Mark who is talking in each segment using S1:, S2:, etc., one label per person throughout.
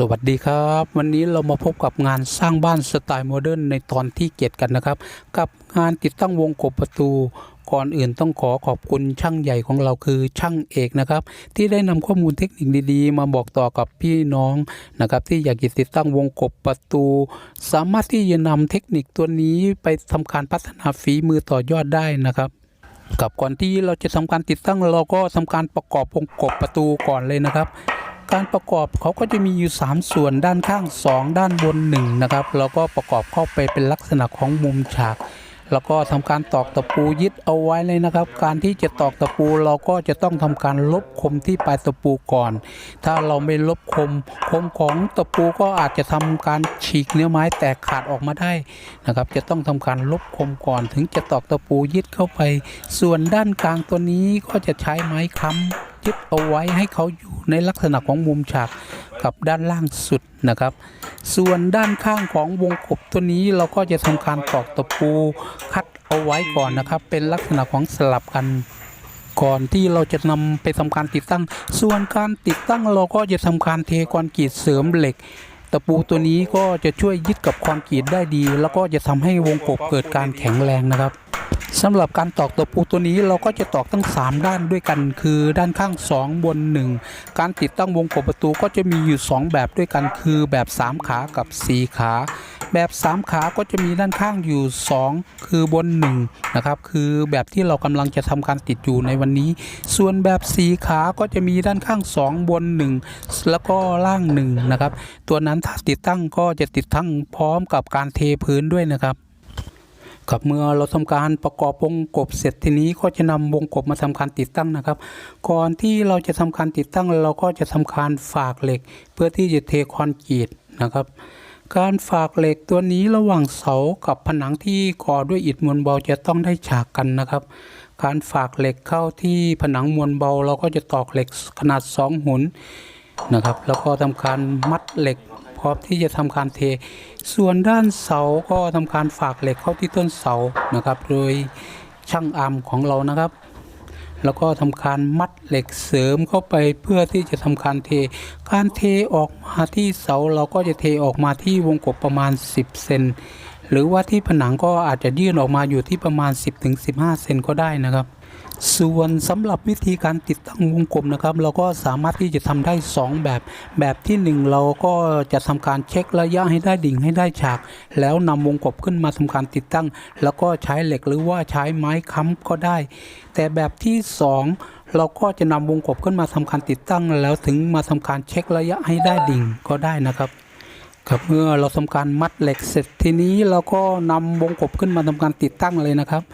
S1: สวัสดีครับ วันนี้เรามาพบกับงานสร้างบ้านสไตล์โมเดิร์นในตอนที่เกียกันนะครับ กับงานติดตั้งวงกบประตูก่อนอื่นต้องขอขอบคุณช่างใหญ่ของเราคือช่างเอกนะครับ ที่ได้นำข้อมูลเทคนิคดีๆ มาบอกต่อกับพี่น้องนะครับ ที่อยากติดตั้งวงกบประตู สามารถที่จะนำเทคนิคตัวนี้ไปทำการพัฒนาฝีมือต่อยอดได้นะครับกับก่อนที่เราจะทำการติดตั้งเราก็ทำการประกอบวงกบประตูก่อนเลยนะครับ การประกอบเขาก็จะมีอยู่ 3 ส่วนด้านข้าง 2 ด้านบน1นะครับแล้วก็ประกอบเข้าไปเป็นลักษณะของมุมฉาก แล้วก็ทำการตอกตะปูยึดเอาไว้เลยนะครับ การที่จะตอกตะปูเราก็จะต้องทำการลบคมที่ปลายตะปูก่อน ถ้าเราไม่ลบคมคมของตะปูก็อาจจะทำการฉีกเนื้อไม้แตกขาดออกมาได้นะครับ จะต้องทำการลบคมก่อน ถึงจะตอกตะปูยึดเข้าไป ส่วนด้านกลางตัวนี้ก็จะใช้ไม้ค้ำ ยึดเอาไว้ให้เขาอยู่ในลักษณะของมุมฉากกับด้านล่างสุดนะครับ ส่วนด้านข้างของวงกบตัวนี้เราก็จะทำการตอกตะปูคัดเอาไว้ก่อนนะครับ เป็นลักษณะของสลับกันก่อนที่เราจะนำไปทำการติดตั้ง ส่วนการติดตั้งเราก็จะทำการเทคอนกรีตเสริมเหล็ก ตะปูตัวนี้ก็จะช่วยยึดกับคอนกรีตได้ดี แล้วก็จะทำให้วงกบเกิดการแข็งแรงนะครับ สำหรับการตอกตะปูตัวนี้เราก็จะตอกทั้ง 3 ด้านด้วยกัน คือด้านข้าง 2 บน 1 การติดตั้งวงกบประตูก็จะมีอยู่ 2 แบบด้วยกัน คือแบบ 3 ขากับ 4 ขา แบบ 3 ขาก็จะมีด้านข้างอยู่ 2 คือบน1นะครับคือแบบที่เรากำลังจะทำการติดอยู่ในวันนี้ ส่วนแบบ 4 ขาก็จะมีด้านข้าง 2 บน 1 แล้วก็ล่าง1นะครับตัวนั้นถ้าติดตั้งก็จะติดตั้งพร้อมกับการเทพื้นด้วยนะครับ ครับเมื่อเราทำการประกอบวงกบเสร็จทีนี้ก็จะนำวงกบมาทำการติดตั้งนะครับ ก่อนที่เราจะทำการติดตั้ง เราก็จะทำการฝากเหล็ก เพื่อที่จะเทคอนกรีตนะครับ การฝากเหล็กตัวนี้ระหว่างเสากับผนังที่ก่อด้วยอิฐมวลเบาจะต้องได้ฉากกันนะครับ การฝากเหล็กเข้าที่ผนังมวลเบา เราก็จะตอกเหล็กขนาด 2 หุนนะครับ แล้วก็ทำการมัดเหล็ก พร้อมที่จะทำการเท ส่วนด้านเสาก็ทำการฝากเหล็กเข้าที่ต้นเสานะครับ โดยช่างอาร์มของเรานะครับ แล้วก็ทำการมัดเหล็กเสริมเข้าไปเพื่อที่จะทำการเท การเทออกมาที่เสาเราก็จะเทออกมาที่วงกบประมาณ 10 เซนหรือว่าที่ผนังก็อาจจะยื่นออกมาอยู่ที่ประมาณ 10-15 เซนก็ได้นะครับ ส่วนสำหรับวิธีการติดตั้งวงกลมนะครับ เราก็สามารถที่จะทำได้ 2 แบบ แบบที่ 1 เราก็จะทำการเช็คระยะให้ได้ดิ่งให้ได้ฉาก แล้วนำวงกบขึ้นมาทำการติดตั้ง แล้วก็ใช้เหล็กหรือว่าใช้ไม้ค้ำก็ได้ แต่แบบที่ 2 เราก็จะนำวงกบขึ้นมาทำการติดตั้ง แล้วถึงมาทำการเช็คระยะให้ได้ดิ่งก็ได้นะครับครับเมื่อเราทำการมัดเหล็กเสร็จทีนี้เราก็นำวงกบขึ้นมาทำการติดตั้งเลยนะครับ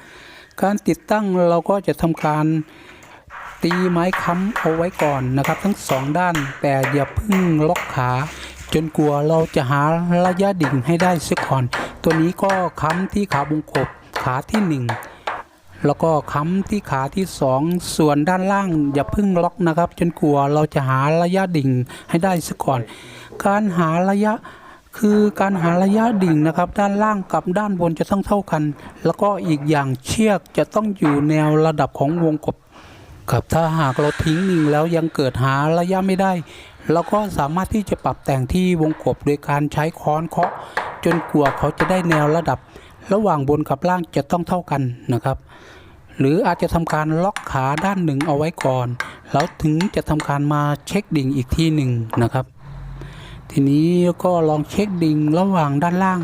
S1: การติดตั้งเราก็จะทำการตีไม้ค้ำเอาไว้ก่อนนะครับ ทั้งสองด้านแต่อย่าเพึ่งล็อกขา จนกลัวเราจะหาระยะดิ่งให้ได้เสียก่อน ตัวนี้ก็ค้ำที่ขาวงกบขาที่หนึ่งแล้วก็ค้ำที่ขาที่สองส่วนด้านล่างอย่าเพึ่งล็อกนะครับ จนกลัวเราจะหาระยะดิ่งให้ได้ซะก่อน การหาระยะ คือการหาระยะดิ่งนะครับ ด้านล่างกับด้านบนจะต้องเท่ากัน แล้วก็อีกอย่างเชือกจะต้องอยู่แนวระดับของวงกบครับถ้าหากเราทิ้งหนึ่งแล้วยังเกิดหาระยะไม่ได้เราก็สามารถที่จะปรับแต่งที่วงกบโดยการใช้ค้อนเคาะ จนกลัวเขาจะได้แนวระดับ ระหว่างบนกับล่างจะต้องเท่ากันนะครับ หรืออาจจะทำการล็อกขาด้านหนึ่งเอาไว้ก่อน แล้วถึงจะทำการมาเช็คดิ่งอีกทีหนึ่งนะครับ ทีนี้ก็ลองเช็คดิ่งระหว่างด้านล่าง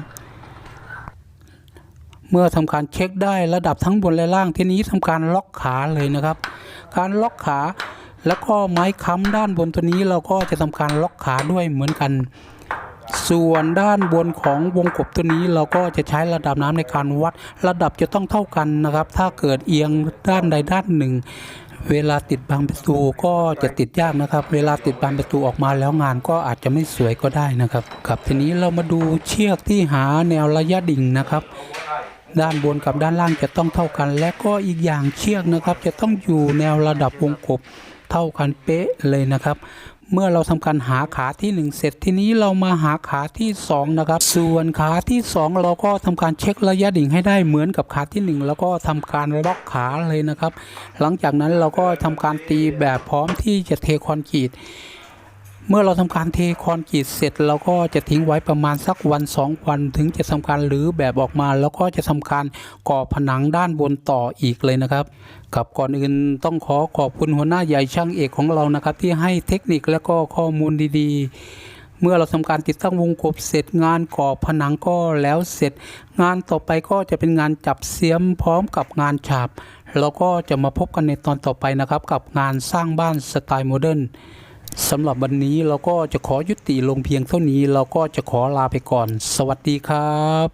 S1: เมื่อทำการเช็คได้ระดับทั้งบนและล่าง ทีนี้ทำการล็อกขาเลยนะครับ การล็อกขาแล้วก็ไม้ค้ำด้านบนตัวนี้เราก็จะทำการล็อกขาด้วยเหมือนกัน ส่วนด้านบนของวงกบตัวนี้เราก็จะใช้ระดับน้ำในการวัด ระดับจะต้องเท่ากันนะครับ ถ้าเกิดเอียงด้านใดด้านหนึ่ง เวลาติดบางประตูก็จะติดยากนะครับ เวลาติดบางประตูออกมาแล้วงานก็อาจจะไม่สวยก็ได้นะครับครับทีนี้เรามาดูเชือกที่หาแนวระยะดิ่งนะครับ ด้านบนกับด้านล่างจะต้องเท่ากัน และก็อีกอย่างเชือกนะครับ จะต้องอยู่แนวระดับวงกบเท่ากันเป๊ะเลยนะครับ เมื่อเราทำการหาขาที่ 1 เสร็จทีนี้เรามาหาขาที่ 2 นะครับ ส่วนขาที่ 2 เราก็ทำการเช็คระยะดิ่งให้ได้เหมือนกับขาที่ 1 แล้วก็ทำการล็อกขาเลยนะครับ หลังจากนั้นเราก็ทำการตีแบบพร้อมที่จะเทคอนกรีต เมื่อเราทำการเทคอนกรีตเสร็จเราก็จะทิ้งไว้ประมาณสักวันสองวันถึงจะทำการรื้อแบบออกมา แล้วก็จะทำการก่อผนังด้านบนต่ออีกเลยนะครับกับก่อนอื่นต้องขอขอบคุณหัวหน้าใหญ่ช่างเอกของเรานะครับ ที่ให้เทคนิคและก็ข้อมูลดีๆ เมื่อเราทำการติดตั้งวงกบเสร็จงานก่อผนังก็แล้วเสร็จ งานต่อไปก็จะเป็นงานจับเสียมพร้อมกับงานฉาบเราก็จะมาพบกันในตอนต่อไปนะครับ กับงานสร้างบ้านสไตล์โมเดิร์น สำหรับวันนี้เราก็จะขอยุติลงเพียงเท่านี้ เราก็จะขอลาไปก่อน สวัสดีครับ